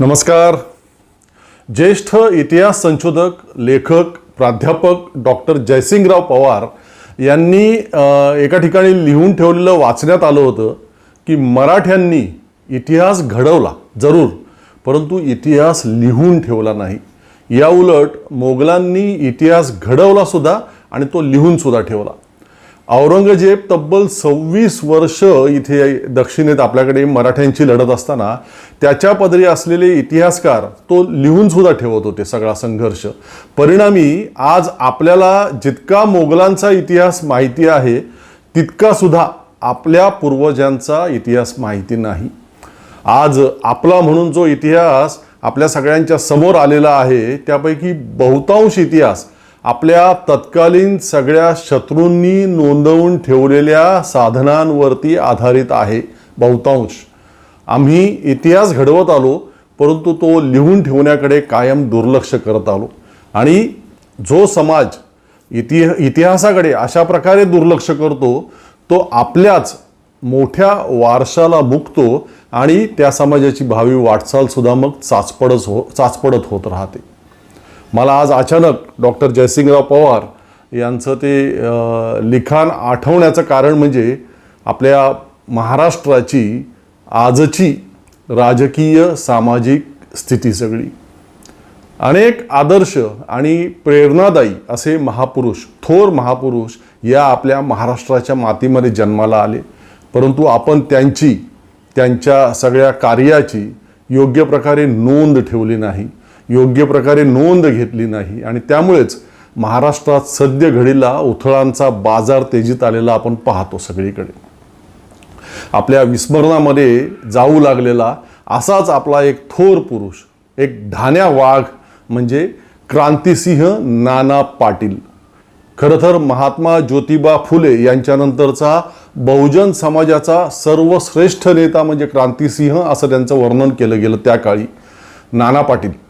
नमस्कार. ज्येष्ठ इतिहास संशोधक लेखक प्राध्यापक डॉक्टर जयसिंगराव पवार यांनी एका ठिकाणी लिहून ठेवलेलं वाचण्यात आलं होतं की मराठ्यांनी इतिहास घडवला जरूर परंतु इतिहास लिहून ठेवला नाही. या उलट मोगलांनी इतिहास घडवला सुद्धा आणि तो लिहून सुद्धा ठेवला. औरंगजेब तब्बल सव्वीस वर्ष इथे दक्षिणेत आपल्याकडे मराठ्यांची लढत असताना त्याच्या पदरी असलेले इतिहासकार तो लिहून सुद्धा ठेवत होते सगळा संघर्ष. परिणामी आज आपल्याला जितका मोगलांचा इतिहास माहिती आहे तितका सुद्धा आपल्या पूर्वजांचा इतिहास माहिती नाही. आज आपला म्हणून जो इतिहास आपल्या सगळ्यांच्या समोर आलेला आहे त्यापैकी बहुतांश इतिहास आपल्या तत्कालीन सगळ्या शत्रूंनी नोंदवून ठेवलेल्या साधनांवरती आधारित आहे बहुतांश. आम्ही इतिहास घडवत आलो परंतु तो लिहून ठेवण्याकडे कायम दुर्लक्ष करत आलो. आणि जो समाज इतिह इतिहासाकडे अशा प्रकारे दुर्लक्ष करतो तो आपल्याच मोठ्या वारशाला मुकतो आणि त्या समाजाची भावी वाटचालसुद्धा मग चाचपडच हो चाचपडत होत राहते. मला आज अचानक डॉक्टर जयसिंगराव पवार यांचं ते लिखाण आठवण्याचं कारण म्हणजे आपल्या महाराष्ट्राची आजची राजकीय सामाजिक स्थिती सगळी. अनेक आदर्श आणि प्रेरणादायी असे महापुरुष थोर महापुरुष या आपल्या महाराष्ट्राच्या मातीमध्ये जन्माला आले. परंतु आपण त्यांची त्यांच्या सगळ्या कार्याची योग्य प्रकारे नोंद ठेवली नाही. योग्य प्रकारे नोंद घेतली नाही. आणि त्यामुळेच महाराष्ट्रात सद्य घडीला उथळांचा बाजार तेजीत आलेला आपण पाहतो सगळीकडे. आपल्या विस्मरणामध्ये जाऊ लागलेला असाच आपला एक थोर पुरुष एक ढाण्या वाघ म्हणजे क्रांतिसिंह नाना पाटील. खरं तर महात्मा ज्योतिबा फुले यांच्यानंतरचा बहुजन समाजाचा सर्वश्रेष्ठ नेता म्हणजे क्रांतिसिंह असं त्यांचं वर्णन केलं गेलं त्या काळी. नाना पाटील.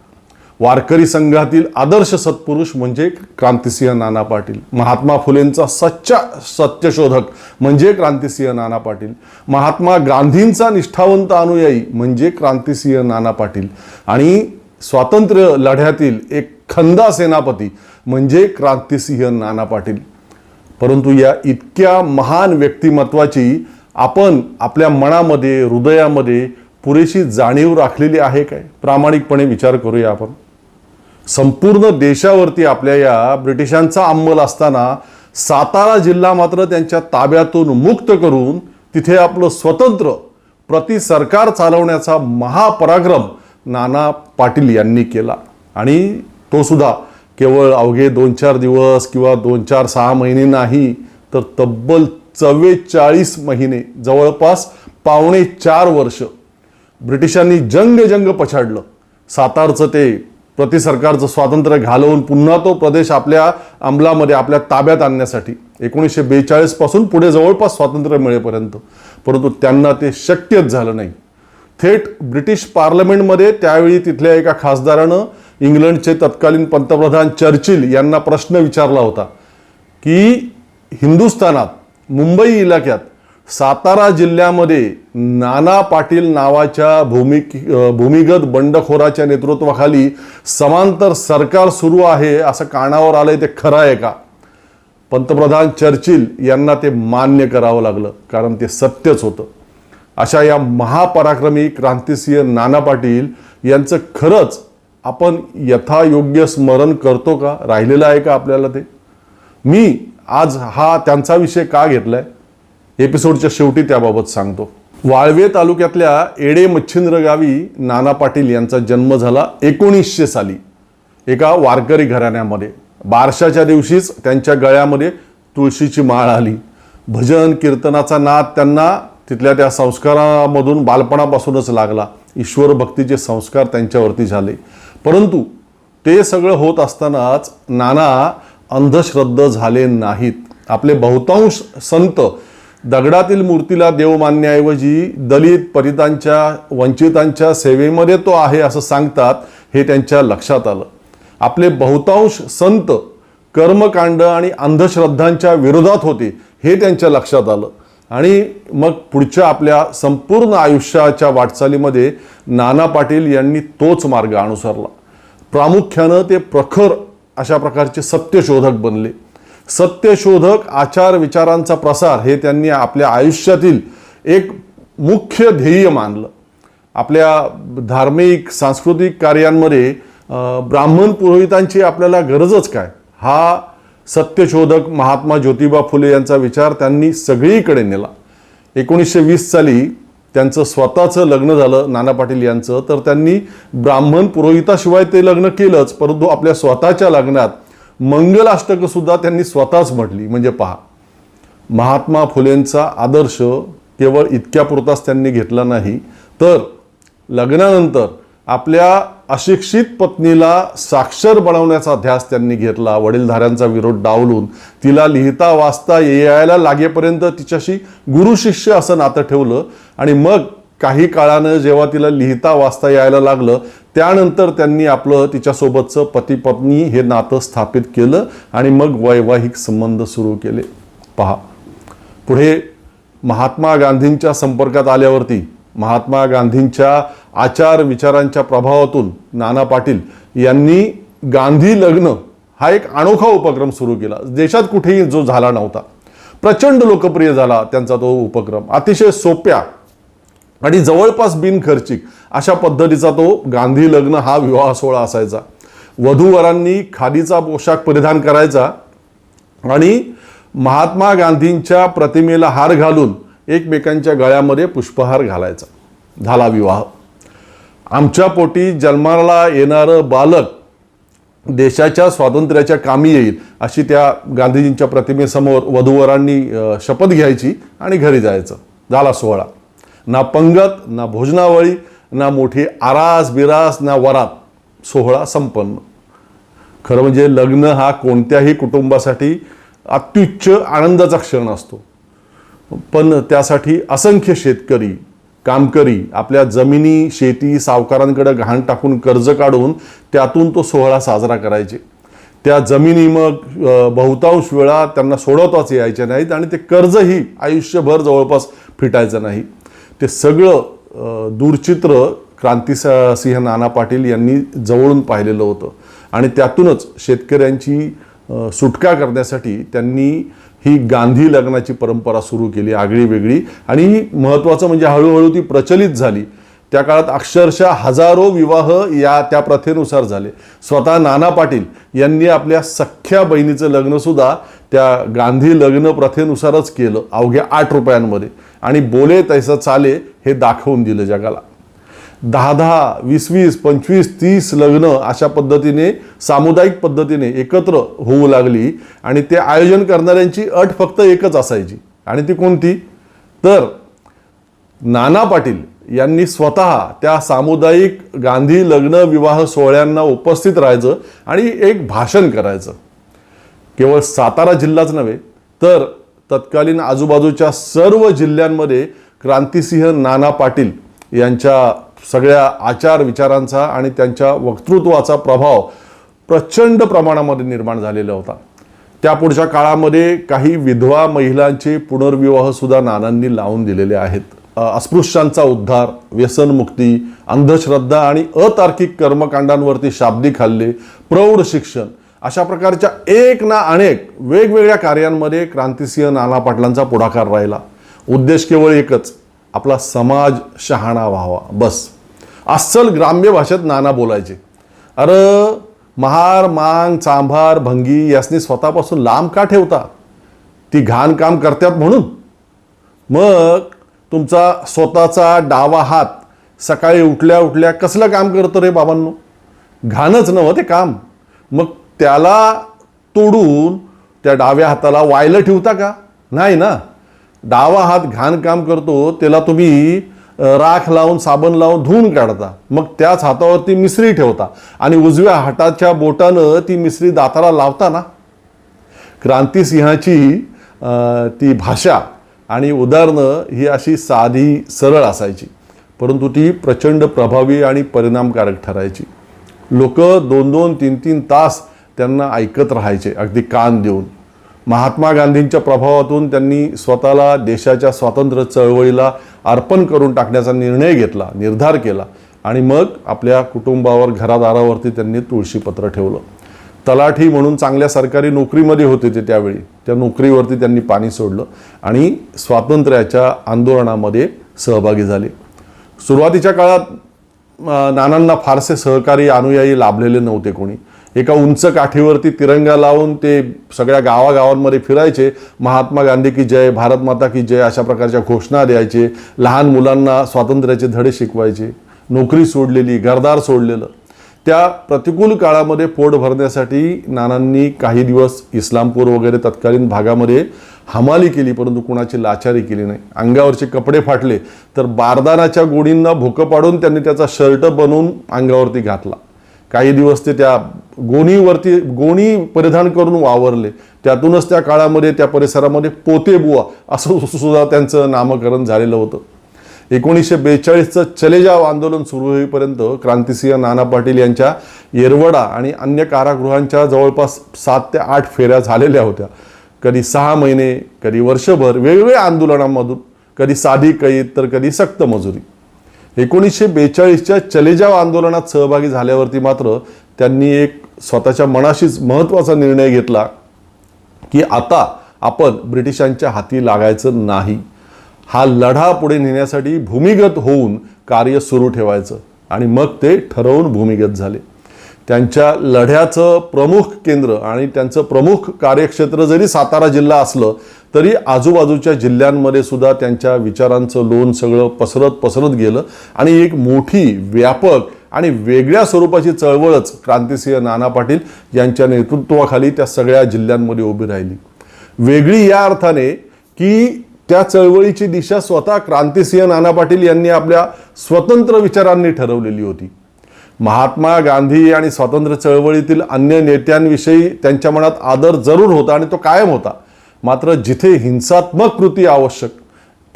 वारकरी संघातील आदर्श सत्पुरुष म्हणजे क्रांतिसिंह नाना पाटील. महात्मा फुलेंचा सच्चा सत्यशोधक म्हणजे क्रांतिसिंह नाना पाटील. महात्मा गांधींचा निष्ठावंत अनुयायी म्हणजे क्रांतिसिंह नाना पाटील. आणि स्वातंत्र्य लढ्यातील एक खंदा सेनापती म्हणजे क्रांतिसिंह नाना पाटील. परंतु या इतक्या महान व्यक्तिमत्वाची आपण आपल्या मनामध्ये हृदयामध्ये पुरेशी जाणीव राखलेली आहे काय? प्रामाणिकपणे विचार करूया आपण. संपूर्ण देशावरती आपल्या या ब्रिटिशांचा अंमल असताना सातारा जिल्हा मात्र त्यांच्या ताब्यातून मुक्त करून तिथे आपलं स्वतंत्र प्रति सरकार चालवण्याचा महापराक्रम नाना पाटील यांनी केला. आणि तो सुद्धा केवळ अवघे दोन चार दिवस किंवा दोन चार सहा महिने नाही तर तब्बल चव्वेचाळीस महिने जवळपास पावणे चार वर्ष ब्रिटिशांनी जंग जंग पछाडलं. सातारचं ते प्रतिसरकारचं स्वातंत्र्य घालवून पुन्हा तो प्रदेश आपल्या अंमलामध्ये आपल्या ताब्यात आणण्यासाठी. एकोणीसशे बेचाळीसपासून पुढे जवळपास स्वातंत्र्य मिळेपर्यंत. परंतु त्यांना ते शक्यच झालं नाही. थेट ब्रिटिश पार्लमेंटमध्ये त्यावेळी तिथल्या एका खासदारानं इंग्लंडचे तत्कालीन पंतप्रधान चर्चिल यांना प्रश्न विचारला होता की हिंदुस्थानात मुंबई इलाक्यात सातारा जिल्ह्यामध्ये नाना पाटील नावाच्या भूमी भूमिगत बंडखोराच्या नेतृत्वाखाली समांतर सरकार सुरू आहे असं कानावर आलंय ते खरं आहे का? पंतप्रधान चर्चिल यांना ते मान्य करावं लागलं कारण ते सत्यच होतं. अशा या महापराक्रमी क्रांतिसिंह नाना पाटील यांचं खरंच आपण यथायोग्य स्मरण करतो का? राहिलेलं आहे का आपल्याला ते? मी आज हा त्यांचा विषय का घेतला आहे एपिसोडच्या शेवटी त्याबाबत सांगतो. वाळवे तालुक्यातल्या एडे मच्छिंद्र गावी नाना पाटील यांचा जन्म झाला एकोणीसशे साली. एका वारकरी घराण्यामध्ये. बारशाच्या दिवशीच त्यांच्या गळ्यामध्ये तुळशीची माळ आली. भजन कीर्तनाचा नाद त्यांना तिथल्या त्या संस्कारामधून बालपणापासूनच लागला. ईश्वर भक्तीचे संस्कार त्यांच्यावरती झाले. परंतु ते सगळं होत असतानाच नाना अंधश्रद्ध झाले नाहीत. आपले बहुतांश संत दगडातील मूर्तीला देव मानण्याऐवजी दलित परितांच्या वंचितांच्या सेवेमध्ये तो आहे असं सांगतात हे त्यांच्या लक्षात आलं. आपले बहुतांश संत कर्मकांड आणि अंधश्रद्धांच्या विरोधात होते हे त्यांच्या लक्षात आलं. आणि मग पुढच्या आपल्या संपूर्ण आयुष्याच्या वाटचालीमध्ये नाना पाटील यांनी तोच मार्ग अनुसरला. प्रामुख्यानं ते प्रखर अशा प्रकारचे सत्यशोधक बनले. सत्यशोधक आचार विचारांचा प्रसार हे त्यांनी आपल्या आयुष्यातील एक मुख्य ध्येय मानलं. आपल्या धार्मिक सांस्कृतिक कार्यांमध्ये ब्राह्मण पुरोहितांची आपल्याला गरजच काय? हा सत्यशोधक महात्मा ज्योतिबा फुले यांचा विचार त्यांनी सगळीकडे नेला. एकोणीसशे वीस साली त्यांचं स्वतःचं लग्न झालं नाना पाटील यांचं. तर त्यांनी ब्राह्मण पुरोहिताशिवाय ते लग्न केलंच परंतु आपल्या स्वतःच्या लग्नात मंगलाष्टकं सुद्धा त्यांनी स्वतःच म्हटली. म्हणजे पहा महात्मा फुलेंचा आदर्श केवळ इतक्यापुरताच त्यांनी घेतला नाही तर लग्नानंतर आपल्या अशिक्षित पत्नीला साक्षर बनवण्याचा ध्यास त्यांनी घेतला. वडीलधाऱ्यांचा विरोध डावलून तिला लिहिता वाचता यायला लागेपर्यंत तिच्याशी गुरुशिष्य असं नातं ठेवलं आणि मग काही काळानं जेव्हा तिला लिहिता वाचता यायला लागलं त्यानंतर त्यांनी आपलं तिच्यासोबतचं पती पत्नी हे नातं स्थापित केलं आणि मग वैवाहिक संबंध सुरू केले. पहा पुढे महात्मा गांधींच्या संपर्कात आल्यावरती महात्मा गांधींच्या आचार विचारांच्या प्रभावातून नाना पाटील यांनी गांधी लग्न हा एक अनोखा उपक्रम सुरू केला. देशात कुठेही जो झाला नव्हता. प्रचंड लोकप्रिय झाला त्यांचा तो उपक्रम. अतिशय सोप्या आणि जवळपास बिनखर्चिक अशा पद्धतीचा तो गांधी लग्न हा विवाह सोहळा असायचा. वधूवरांनी खादीचा पोशाख परिधान करायचा आणि महात्मा गांधींच्या प्रतिमेला हार घालून एकमेकांच्या गळ्यामध्ये पुष्पहार घालायचा. झाला विवाह. आमच्या पोटी जन्माला येणारं बालक देशाच्या स्वातंत्र्याच्या कामी येईल अशी त्या गांधीजींच्या प्रतिमेसमोर वधूवरांनी शपथ घ्यायची आणि घरी जायचं. झाला सोहळा. ना पंगत ना भोजनावळी ना मोठी आरास बिरास ना वरात. सोहळा संपन्न. खरं म्हणजे लग्न हा कोणत्याही कुटुंबासाठी अत्युच्च आनंदाचा क्षण असतो. पण त्यासाठी असंख्य शेतकरी कामकरी आपल्या जमिनी शेती सावकारांकडे घाण टाकून कर्ज काढून त्यातून तो सोहळा साजरा करायचे. त्या जमिनी मग बहुतांश वेळा त्यांना सोडवताच यायच्या नाहीत आणि ते कर्जही आयुष्यभर जवळपास फिटायचं नाही. ते सगळं दूरचित्र क्रांती सिंह नाना पाटील यांनी जवळून पाहिलेलं होतं. आणि त्यातूनच शेतकऱ्यांची सुटका करण्यासाठी त्यांनी ही गांधी लग्नाची परंपरा सुरू केली आगळी वेगळी आणि महत्त्वाचं म्हणजे हळूहळू ती प्रचलित झाली. त्या काळात अक्षरशः हजारो विवाह या त्या प्रथेनुसार झाले. स्वतः नाना पाटील यांनी आपल्या सख्ख्या बहिणीचं लग्नसुद्धा त्या गांधी लग्न प्रथेनुसारच केलं अवघ्या आठ रुपयांमध्ये. आणि बोले तैसं चाले हे दाखवून दिलं जगाला. दहा दहा वीस वीस पंचवीस तीस लग्न अशा पद्धतीने सामुदायिक पद्धतीने एकत्र होऊ लागली आणि ते आयोजन करणाऱ्यांची अट फक्त एकच असायची. आणि ती कोणती? तर नाना पाटील यांनी स्वतः त्या सामुदायिक गांधी लग्न विवाह सोहळ्यांना उपस्थित राहायचं आणि एक भाषण करायचं. केवळ सातारा जिल्हाच नव्हे तर तत्कालीन आजूबाजूच्या सर्व जिल्ह्यांमध्ये क्रांतिसिंह नाना पाटील यांच्या सगळ्या आचार विचारांचा आणि त्यांच्या वक्तृत्वाचा प्रभाव प्रचंड प्रमाणामध्ये निर्माण झालेला होता. त्या पुढच्या काळामध्ये काही विधवा महिलांचे पुनर्विवाहसुद्धा नानांनी लावून दिलेले आहेत. अस्पृश्यांचा उद्धार व्यसनमुक्ती अंधश्रद्धा आणि अतार्किक कर्मकांडांवरती शाब्दिक हल्ले प्रौढ शिक्षण अशा प्रकारच्या एक ना अनेक वेगवेगळ्या कार्यांमध्ये क्रांतिसिंह नाना पाटलांचा पुढाकार राहिला. उद्देश केवळ एकच आपला समाज शहाणा व्हावा. बस. अस्सल ग्राम्य भाषेत नाना बोलायचे. अरे महार मांग चांभार भंगी यासनी स्वतःपासून लांब का ठेवता? ती घाण काम करतात म्हणून. मग तुमचा स्वतःचा डावा हात सकाळी उठल्या उठल्या कसलं काम करतो रे बाबांनो? घाणच नव्हं ते काम. मग त्याला तोडून त्या डाव्या हाताला वायलं ठेवता का? नाही ना. डावा हात घाण काम करतो त्याला तुम्ही राख लावून साबण लावून धुवून काढता. मग त्याच हातावरती मिसरी ठेवता. आणि उजव्या हाताच्या बोटानं ती मिसरी दाताला लावता ना क्रांतिसिंहाची ती भाषा आणि उदाहरणं ही अशी साधी सरळ असायची. परंतु ती प्रचंड प्रभावी आणि परिणामकारक ठरायची. लोक दोन दोन तीन तीन तास त्यांना ऐकत राहायचे अगदी कान देऊन. महात्मा गांधींच्या प्रभावातून त्यांनी स्वतःला देशाच्या स्वातंत्र्य चळवळीला अर्पण करून टाकण्याचा निर्णय घेतला निर्धार केला आणि मग आपल्या कुटुंबावर घरादारावरती त्यांनी तुळशीपत्र ठेवलं. तलाठी म्हणून चांगल्या सरकारी नोकरीमध्ये होते ते त्यावेळी. त्या नोकरीवरती त्यांनी पाणी सोडलं आणि स्वातंत्र्याच्या आंदोलनामध्ये सहभागी झाले. सुरुवातीच्या काळात नानांना फारसे सहकारी अनुयायी लाभलेले नव्हते कोणी. एका उंच काठीवरती तिरंगा लावून ते सगळ्या गावागावांमध्ये फिरायचे. महात्मा गांधी की जय भारत माता की जय अशा प्रकारच्या घोषणा द्यायचे. लहान मुलांना स्वातंत्र्याचे धडे शिकवायचे. नोकरी सोडलेली घरदार सोडलेलं. त्या प्रतिकूल काळामध्ये पोट भरण्यासाठी नानांनी काही दिवस इस्लामपूर वगैरे तत्कालीन भागामध्ये हमाली केली परंतु कुणाची लाचारी केली नाही. अंगावरचे कपडे फाटले तर बारदानाच्या गोडींना भोकं पाडून त्यांनी त्याचा शर्ट बनवून अंगावरती घातला. काही दिवस ते त्या गोणीवरती गोणी परिधान करून वावरले. त्यातूनच त्या काळामध्ये त्या परिसरामध्ये पोतेबुवा असं सुद्धा त्यांचं नामकरण झालेलं होतं. एकोणीसशे बेचाळीसचं चले जाव आंदोलन सुरू होईपर्यंत क्रांतिसिंह नाना पाटील यांच्या येरवडा आणि अन्य कारागृहांच्या जवळपास सात ते आठ फेऱ्या झालेल्या होत्या. कधी सहा महिने कधी वर्षभर वेगवेगळ्या आंदोलनांमधून कधी साधी कैद तर कधी सक्त मजुरी. एकोणीसशे बेचाळीसच्या चलेजाव आंदोलनात सहभागी झाल्यावरती मात्र त्यांनी एक स्वतःच्या मनाशीच महत्त्वाचा निर्णय घेतला की आता आपण ब्रिटिशांच्या हाती लागायचं नाही. हा लढा पुढे नेण्यासाठी भूमिगत होऊन कार्य सुरू ठेवायचं आणि मग ते ठरवून भूमिगत झाले. त्यांच्या लढ्याचं प्रमुख केंद्र आणि त्यांचं प्रमुख कार्यक्षेत्र जरी सातारा जिल्हा असलं तरी आजूबाजूच्या जिल्ह्यांमध्ये सुद्धा त्यांच्या विचारांचं लोन सगळं पसरत पसरत गेलं आणि एक मोठी व्यापक आणि वेगळ्या स्वरूपाची चळवळच क्रांतिसिंह नाना पाटील यांच्या नेतृत्वाखाली त्या सगळ्या जिल्ह्यांमध्ये उभी राहिली. वेगळी या अर्थाने की त्या चळवळीची दिशा स्वतः क्रांतिसिंह नाना पाटील यांनी आपल्या स्वतंत्र विचारांनी ठरवलेली होती. महात्मा गांधी आणि स्वातंत्र्य चळवळीतील अन्य नेत्यांविषयी त्यांच्या मनात आदर जरूर होता आणि तो कायम होता. मात्र जिथे हिंसात्मक कृती आवश्यक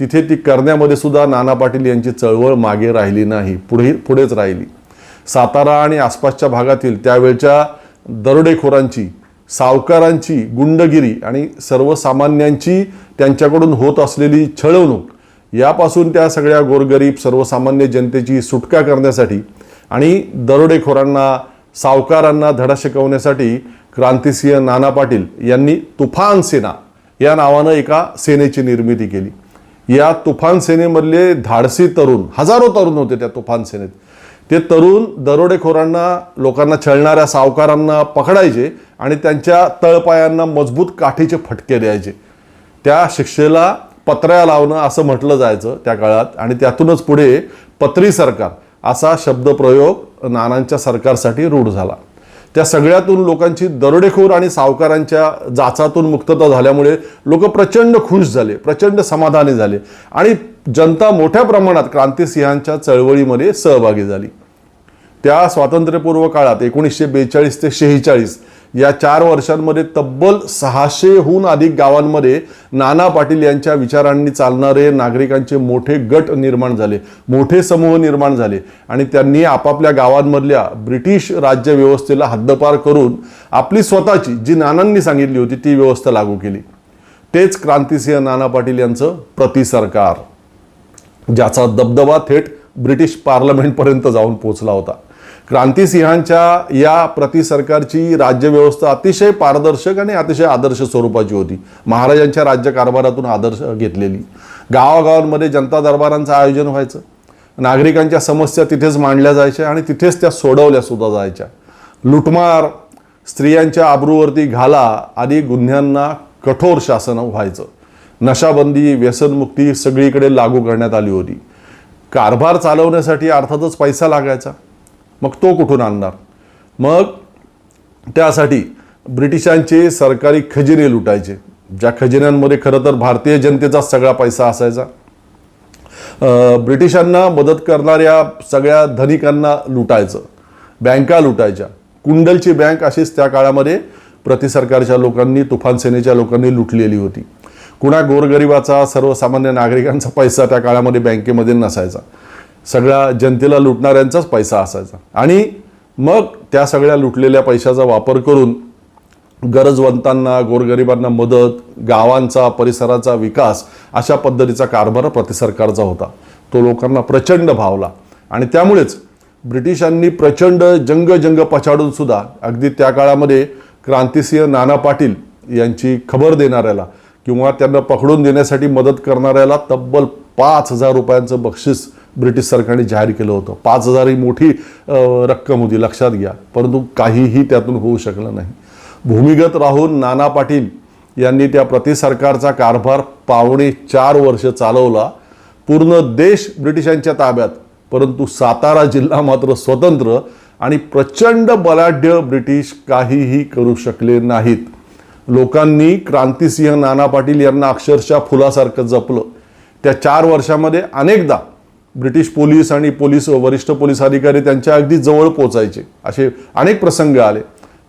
तिथे ती करण्यामध्ये सुद्धा नाना पाटील यांची चळवळ मागे राहिली नाही पुढे पुढेच राहिली. सातारा आणि आसपासच्या भागातील त्यावेळच्या दरोडेखोरांची सावकारांची गुंडगिरी आणि सर्वसामान्यांची त्यांच्याकडून होत असलेली छळवणूक यापासून त्या सगळ्या गोरगरीब सर्वसामान्य जनतेची सुटका करण्यासाठी आणि दरोडेखोरांना सावकारांना धडा शिकवण्यासाठी क्रांतिसिंह नाना पाटील यांनी तुफान सेना या नावानं एका सेनेची निर्मिती केली. या तुफान सेनेमधले धाडसी तरुण हजारो तरुण होते त्या तुफान सेनेत. ते तरुण दरोडेखोरांना लोकांना छळणाऱ्या सावकारांना पकडायचे आणि त्यांच्या तळपायांना मजबूत काठीचे फटके द्यायचे. त्या शिक्षेला पत्र्या लावणं असं म्हटलं जायचं त्या काळात आणि त्यातूनच पुढे पत्री सरकार असा शब्दप्रयोग नानांच्या सरकारसाठी रूढ झाला. त्या सगळ्यातून लोकांची दरोडेखोर आणि सावकारांच्या जाचातून मुक्तता झाल्यामुळे लोक प्रचंड खुश झाले प्रचंड समाधानी झाले आणि जनता मोठ्या प्रमाणात क्रांतिसिंहांच्या चळवळीमध्ये सहभागी झाली. त्या स्वातंत्र्यपूर्व काळात एकोणीसशे बेचाळीस ते शेहेचाळीस या चार वर्षांमध्ये तब्बल सहाशेहून अधिक गावांमध्ये नाना पाटील यांच्या विचारांनी चालणारे नागरिकांचे मोठे गट निर्माण झाले मोठे समूह निर्माण झाले आणि त्यांनी आपापल्या गावांमधल्या ब्रिटिश राज्यव्यवस्थेला हद्दपार करून आपली स्वतःची जी नानांनी सांगितली होती ती व्यवस्था लागू केली. तेच क्रांतिसिंह नाना पाटील यांचं प्रतिसरकार. ज्याचा दबदबा थेट ब्रिटिश पार्लमेंटपर्यंत जाऊन पोहोचला होता. क्रांतिसिंहांच्या या प्रतिसरकारची राज्यव्यवस्था अतिशय पारदर्शक आणि अतिशय आदर्श स्वरूपाची होती. महाराजांच्या राज्यकारभारातून आदर्श घेतलेली. गावागावांमध्ये जनता दरबारांचं आयोजन व्हायचं. नागरिकांच्या समस्या तिथेच मांडल्या जायच्या आणि तिथेच त्या सोडवल्या सुद्धा जायच्या. लुटमार स्त्रियांच्या आबरूवरती घाला आदी गुन्ह्यांना कठोर शासन व्हायचं. नशाबंदी व्यसनमुक्ती सगळीकडे लागू करण्यात आली होती. कारभार चालवण्यासाठी अर्थातच पैसा लागायचा. मग तो कुठून आणणार? मग त्यासाठी ब्रिटिशांचे सरकारी खजिने लुटायचे. ज्या खजिन्यांमध्ये खरं तर भारतीय जनतेचा सगळा पैसा असायचा. ब्रिटिशांना मदत करणाऱ्या सगळ्या धनिकांना लुटायचं. बँका लुटायच्या. कुंडलची बँक अशीच त्या काळामध्ये प्रतिसरकारच्या लोकांनी तुफान सेनेच्या लोकांनी लुटलेली होती. कुणा गोरगरिबाचा सर्वसामान्य नागरिकांचा पैसा त्या काळामध्ये बँकेमध्ये नसायचा. सगळ्या जनतेला लुटणाऱ्यांचाच पैसा असायचा. आणि मग त्या सगळ्या लुटलेल्या पैशाचा वापर करून गरजवंतांना गोरगरिबांना मदत गावांचा परिसराचा विकास अशा पद्धतीचा कारभार प्रतिसरकारचा होता. तो लोकांना प्रचंड भावला. आणि त्यामुळेच ब्रिटिशांनी प्रचंड जंग जंग पछाडून सुद्धा अगदी त्या काळामध्ये क्रांतिसिंह नाना पाटील यांची खबर देणाऱ्याला किंवा त्यांना पकडून देण्यासाठी मदत करणाऱ्याला तब्बल पाच हजार रुपयांचं बक्षीस ब्रिटिश सरकारने जाहीर केलं होतं. पाच हजार ही मोठी रक्कम होती लक्षात घ्या. परंतु काहीही त्यातून होऊ शकलं नाही. भूमिगत राहून नाना पाटील यांनी त्या प्रतिसरकारचा कारभार पावणे चार वर्ष चालवला. पूर्ण देश ब्रिटिशांच्या ताब्यात परंतु सातारा जिल्हा मात्र स्वतंत्र आणि प्रचंड बलाढ्य ब्रिटिश काहीही करू शकले नाहीत. लोकांनी क्रांतिसिंह नाना पाटील यांना अक्षरशः फुलासारखं जपलं. त्या चार वर्षामध्ये अनेकदा ब्रिटिश पोलीस आणि पोलीस वरिष्ठ पोलीस अधिकारी त्यांच्या अगदी जवळ पोचायचे. असे अनेक प्रसंग आले.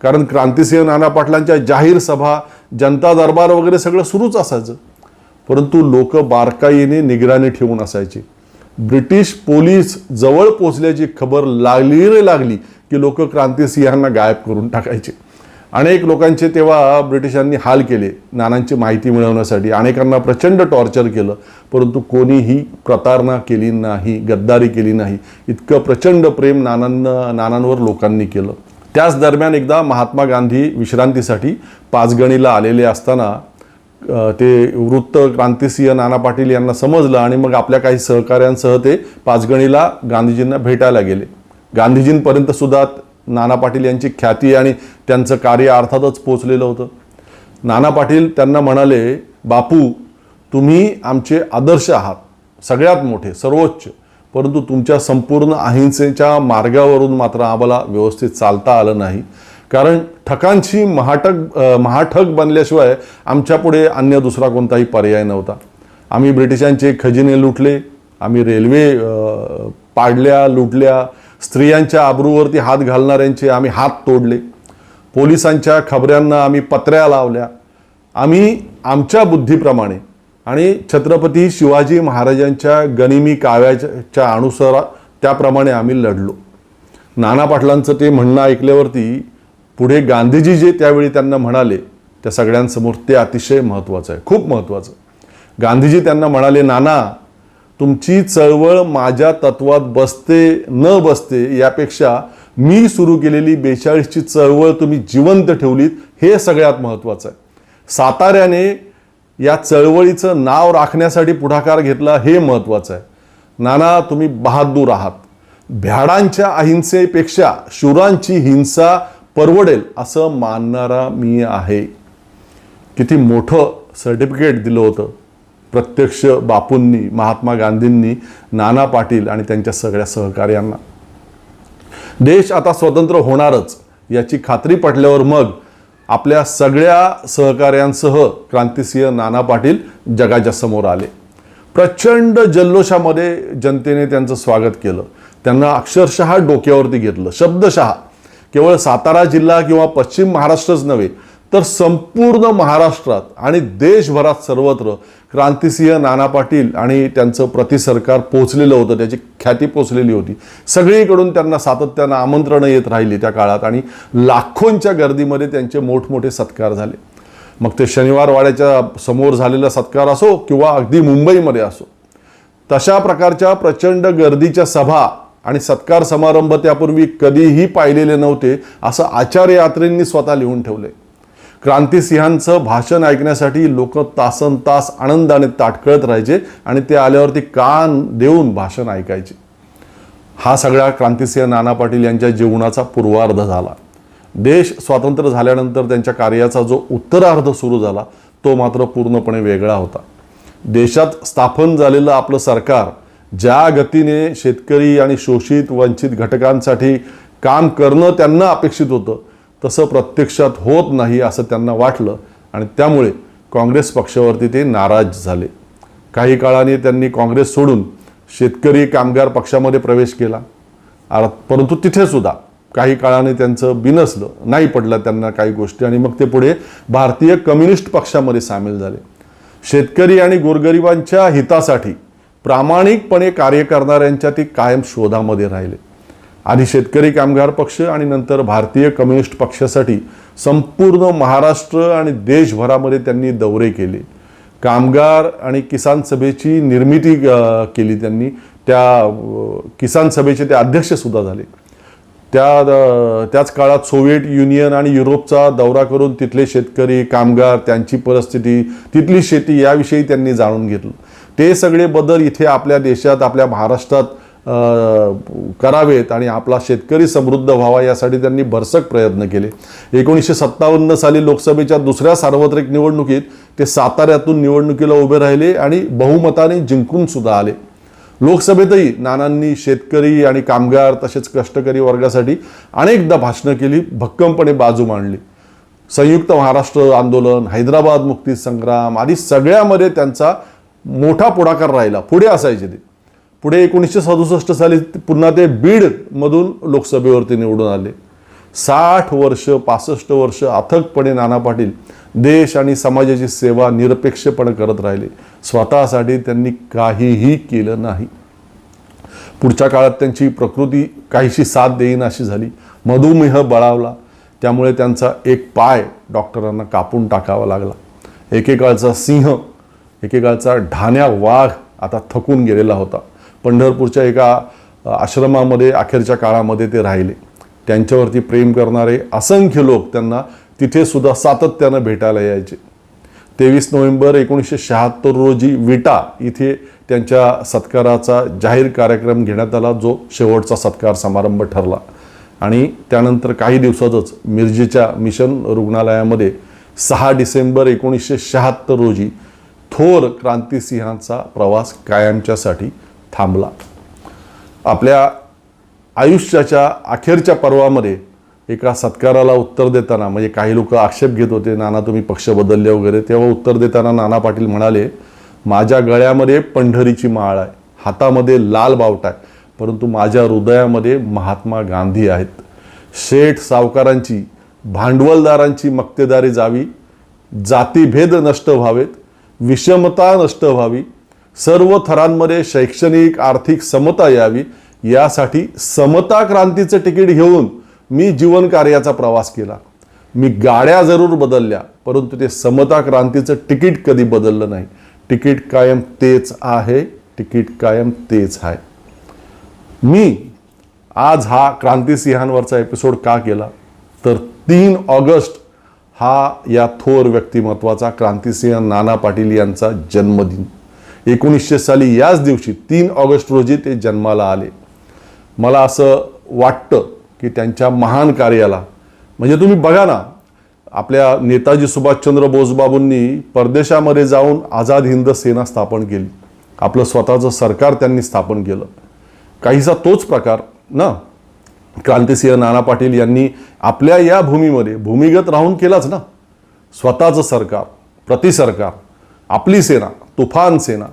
कारण क्रांतिसिंह नाना पाटलांच्या जाहीर सभा जनता दरबार वगैरे सगळं सुरूच असायचं. परंतु लोक बारकाईने निगराणी ठेवून असायचे. ब्रिटिश पोलीस जवळ पोचल्याची खबर लागली रे लागली की लोक क्रांतिसिंहांना गायब करून टाकायचे. अनेक लोकांचे तेव्हा ब्रिटिशांनी हाल केले नानांची माहिती मिळवण्यासाठी. अनेकांना प्रचंड टॉर्चर केलं परंतु कोणीही प्रतारणा केली नाही गद्दारी केली नाही. इतकं प्रचंड प्रेम नानांना नानांवर लोकांनी केलं. त्याच दरम्यान एकदा महात्मा गांधी विश्रांतीसाठी पाचगणीला आलेले असताना ते वृत्त क्रांतिसिंह नाना पाटील यांना समजलं आणि मग आपल्या काही सहकाऱ्यांसह ते पाचगणीला गांधीजींना भेटायला गेले. गांधीजींपर्यंत सुद्धा नाना पाटील यांची ख्याती आणि त्यांचं कार्य अर्थातच पोचलेलं होतं. नाना पाटील त्यांना म्हणाले बापू तुम्ही आमचे आदर्श आहात सगळ्यात मोठे सर्वोच्च परंतु तुमच्या संपूर्ण अहिंसेच्या मार्गावरून मात्र आम्हाला व्यवस्थित चालता आलं नाही. कारण ठकांची महाटक महाठक बनल्याशिवाय आमच्यापुढे अन्य दुसरा कोणताही पर्याय नव्हता. आम्ही ब्रिटिशांचे खजिने लुटले आम्ही रेल्वे पाडल्या लुटल्या स्त्रियांच्या आबरूवरती हात घालणाऱ्यांचे आम्ही हात तोडले. पोलिसांच्या खबऱ्यांना आम्ही पत्र्या लावल्या. आम्ही आमच्या बुद्धीप्रमाणे आणि छत्रपती शिवाजी महाराजांच्या गनिमी काव्याच्या अनुसार त्याप्रमाणे आम्ही लढलो. नाना पाटलांचं ते म्हणणं ऐकल्यावरती पुढे गांधीजी जे त्यावेळी त्यांना म्हणाले त्या सगळ्यांसमोर ते अतिशय महत्त्वाचं आहे खूप महत्त्वाचं गांधीजी त्यांना म्हणाले नाना तुमची चळवळ माझ्या तत्वात बसते न बसते यापेक्षा मी सुरू केलेली बेचाळीसची चळवळ तुम्ही जिवंत ठेवलीत हे सगळ्यात महत्त्वाचं आहे. साताऱ्याने या चळवळीचं नाव राखण्यासाठी पुढाकार घेतला हे महत्त्वाचं आहे. नाना तुम्ही बहादूर आहात. भ्याडांच्या अहिंसेपेक्षा शूरांची हिंसा परवडेल असं मानणारा मी आहे. किती मोठं सर्टिफिकेट दिलं होतं. प्रत्यक्ष बापूंनी महात्मा गांधींनी नाना पाटील आणि त्यांच्या सगळ्या सहकार्यांना. देश आता स्वतंत्र होणारच याची खात्री पटल्यावर मग आपल्या सगळ्या सहकाऱ्यांसह क्रांतिसिंह नाना पाटील जगाच्या समोर आले. प्रचंड जल्लोषामध्ये जनतेने त्यांचं स्वागत केलं. त्यांना अक्षरशः डोक्यावरती घेतलं. शब्दशः. केवळ सातारा जिल्हा किंवा पश्चिम महाराष्ट्रच नव्हे तर संपूर्ण महाराष्ट्रात आणि देशभरात सर्वत्र क्रांतिसिंह नाना पाटील आणि त्यांचं प्रतिसरकार पोचलेलं होतं त्याची ख्याती पोचलेली होती. सगळीकडून त्यांना सातत्यानं आमंत्रणं येत राहिली त्या काळात आणि लाखोंच्या गर्दीमध्ये त्यांचे मोठमोठे सत्कार झाले. मग ते शनिवार वाड्याच्या समोर झालेला सत्कार असो किंवा अगदी मुंबईमध्ये असो तशा प्रकारच्या प्रचंड गर्दीच्या सभा आणि सत्कार समारंभ त्यापूर्वी कधीही पाहिलेले नव्हते असं आचार्य यात्रेंनी स्वतः लिहून ठेवले क्रांतिसिंहांचं भाषण ऐकण्यासाठी लोक तासन तास आनंदाने ताटकळत राहायचे आणि ते आल्यावरती कान देऊन भाषण ऐकायचे. हा सगळा क्रांतिसिंह नाना पाटील यांच्या जीवनाचा पूर्वार्ध झाला. देश स्वातंत्र्य झाल्यानंतर त्यांच्या कार्याचा जो उत्तरार्ध सुरू झाला तो मात्र पूर्णपणे वेगळा होता. देशात स्थापन झालेलं आपलं सरकार ज्या गतीने शेतकरी आणि शोषित वंचित घटकांसाठी काम करणं त्यांना अपेक्षित होतं तसं प्रत्यक्षात होत नाही असं त्यांना वाटलं आणि त्यामुळे काँग्रेस पक्षावरती ते नाराज झाले. काही काळाने त्यांनी काँग्रेस सोडून शेतकरी कामगार पक्षामध्ये प्रवेश केला. परंतु तिथेसुद्धा काही काळाने त्यांचं बिनसलं नाही पडलं त्यांना काही गोष्टी आणि मग ते पुढे भारतीय कम्युनिस्ट पक्षामध्ये सामील झाले. शेतकरी आणि गोरगरिबांच्या हितासाठी प्रामाणिकपणे कार्य करणाऱ्यांच्या ते कायम शोधामध्ये राहिले. आधी शेतकरी कामगार पक्ष आणि नंतर भारतीय कम्युनिस्ट पक्षासाठी संपूर्ण महाराष्ट्र आणि देशभरामध्ये त्यांनी दौरे केले. कामगार आणि किसान सभेची निर्मिती केली त्यांनी. त्या किसान सभेचे ते अध्यक्षसुद्धा झाले. त्या त्याच काळात सोव्हिएट युनियन आणि युरोपचा दौरा करून तिथले शेतकरी कामगार त्यांची परिस्थिती तिथली शेती याविषयी त्यांनी जाणून घेतलं. ते सगळे बदल इथे आपल्या देशात आपल्या महाराष्ट्रात करावेत आणि आपला शेतकरी समृद्ध व्हावा यासाठी त्यांनी भरसक प्रयत्न केले. एकोणीसशे सत्तावन्न साली लोकसभेच्या दुसऱ्या सार्वत्रिक निवडणुकीत ते साताऱ्यातून निवडणुकीला उभे राहिले आणि बहुमताने जिंकून सुद्धा आले. लोकसभेतही नानांनी शेतकरी आणि कामगार तसेच कष्टकरी वर्गासाठी अनेकदा भाषणं केली भक्कमपणे बाजू मांडली. संयुक्त महाराष्ट्र आंदोलन हैदराबाद मुक्ती संग्राम आदी सगळ्यामध्ये त्यांचा मोठा पुढाकार राहिला. पुढे असायचे ते. पुढे एकोणीसशे सदुसष्ट साली पुन्हा ते बीडमधून लोकसभेवरती निवडून आले. साठ वर्ष पासष्ट वर्ष अथकपणे नाना पाटील देश आणि समाजाची सेवा निरपेक्षपणे करत राहिले. स्वतःसाठी त्यांनी काहीही केलं नाही. पुढच्या काळात त्यांची प्रकृती काहीशी साथ देईन अशी झाली. मधुमेह बळावला. त्यामुळे त्यांचा एक पाय डॉक्टरांना कापून टाकावा लागला. एकेकाळचा सिंह एकेकाळचा ढाण्या वाघ आता थकून गेलेला होता. पंढरपूरच्या एका आश्रमामध्ये अखेरच्या काळामध्ये ते राहिले. त्यांच्यावरती प्रेम करणारे असंख्य लोक त्यांना तिथे सुद्धा सातत्यानं भेटायला यायचे. तेवीस नोव्हेंबर एकोणीसशे शहात्तर रोजी विटा इथे त्यांच्या सत्काराचा जाहीर कार्यक्रम घेण्यात आला जो शेवटचा सत्कार समारंभ ठरला. आणि त्यानंतर काही दिवसातच मिरजेच्या मिशन रुग्णालयामध्ये सहा डिसेंबर एकोणीसशे शहात्तर रोजी थोर क्रांतिसिंहांचा प्रवास कायमच्यासाठी थांबला. आपल्या आयुष्याच्या अखेरच्या पर्वामध्ये एका सत्काराला उत्तर देताना म्हणजे काही लोक आक्षेप घेत होते नाना तुम्ही पक्ष बदलले वगैरे. तेव्हा उत्तर देताना नाना पाटील म्हणाले माझ्या गळ्यामध्ये पंढरीची माळ आहे हातामध्ये लाल बावटा आहे परंतु माझ्या हृदयामध्ये महात्मा गांधी आहेत. शेठ सावकारांची भांडवलदारांची मक्तेदारी जावी जातीभेद नष्ट व्हावेत विषमता नष्ट व्हावी सर्व थरांमध्ये शैक्षणिक आर्थिक समता यावी यासाठी समता क्रांतीचं तिकीट घेऊन मी जीवन कार्याचा प्रवास केला. मी गाड्या जरूर बदलल्या परंतु ते समता क्रांतीचं तिकीट कधी बदललं नाही. तिकीट कायम तेच आहे तिकीट कायम तेच आहे. मी आज हा क्रांतिसिंहांवरचा एपिसोड का केला? तर तीन ऑगस्ट हा या थोर व्यक्तिमत्वाचा क्रांतिसिंह नाना पाटील यांचा जन्मदिन. एकोणीसशे साली याच दिवशी तीन ऑगस्ट रोजी ते जन्माला आले. मला असं वाटतं की त्यांच्या महान कार्याला म्हणजे तुम्ही बघा ना आपल्या नेताजी सुभाषचंद्र बोसबाबूंनी परदेशामध्ये जाऊन आझाद हिंद सेना स्थापन केली. आपलं स्वतःचं सरकार त्यांनी स्थापन केलं. काहीसा तोच प्रकार ना? क्रांतिसिंह नाना पाटील यांनी आपल्या या भूमीमध्ये भूमिगत राहून केलाच ना. स्वतःचं सरकार प्रतिसरकार आपली सेना. तुफान सेना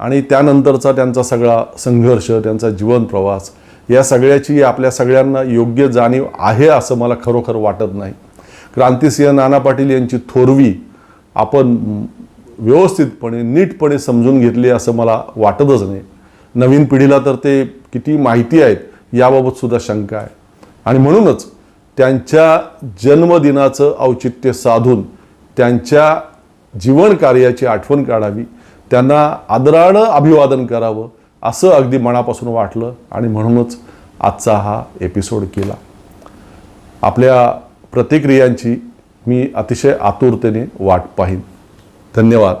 आणि त्यानंतरचा त्यांचा सगळा संघर्ष त्यांचा जीवन प्रवास या सगळ्याची आपल्या सगळ्यांना योग्य जाणीव आहे असं मला खरोखर वाटत नाही. क्रांतिसिंह नाना पाटील यांची थोरवी आपण व्यवस्थितपणे नीटपणे समजून घेतली असं मला वाटतच नाही. नवीन पिढीला तर ते किती माहिती आहेत याबाबतसुद्धा शंका आहे. आणि म्हणूनच त्यांच्या जन्मदिनाचं औचित्य साधून त्यांच्या जीवन कार्याची आठवण काढावी त्यांना आदरानं अभिवादन करावं असं अगदी मनापासून वाटलं आणि म्हणूनच आजचा हा एपिसोड केला. आपल्या प्रतिक्रियांची मी अतिशय आतुरतेने वाट पाहीन. धन्यवाद.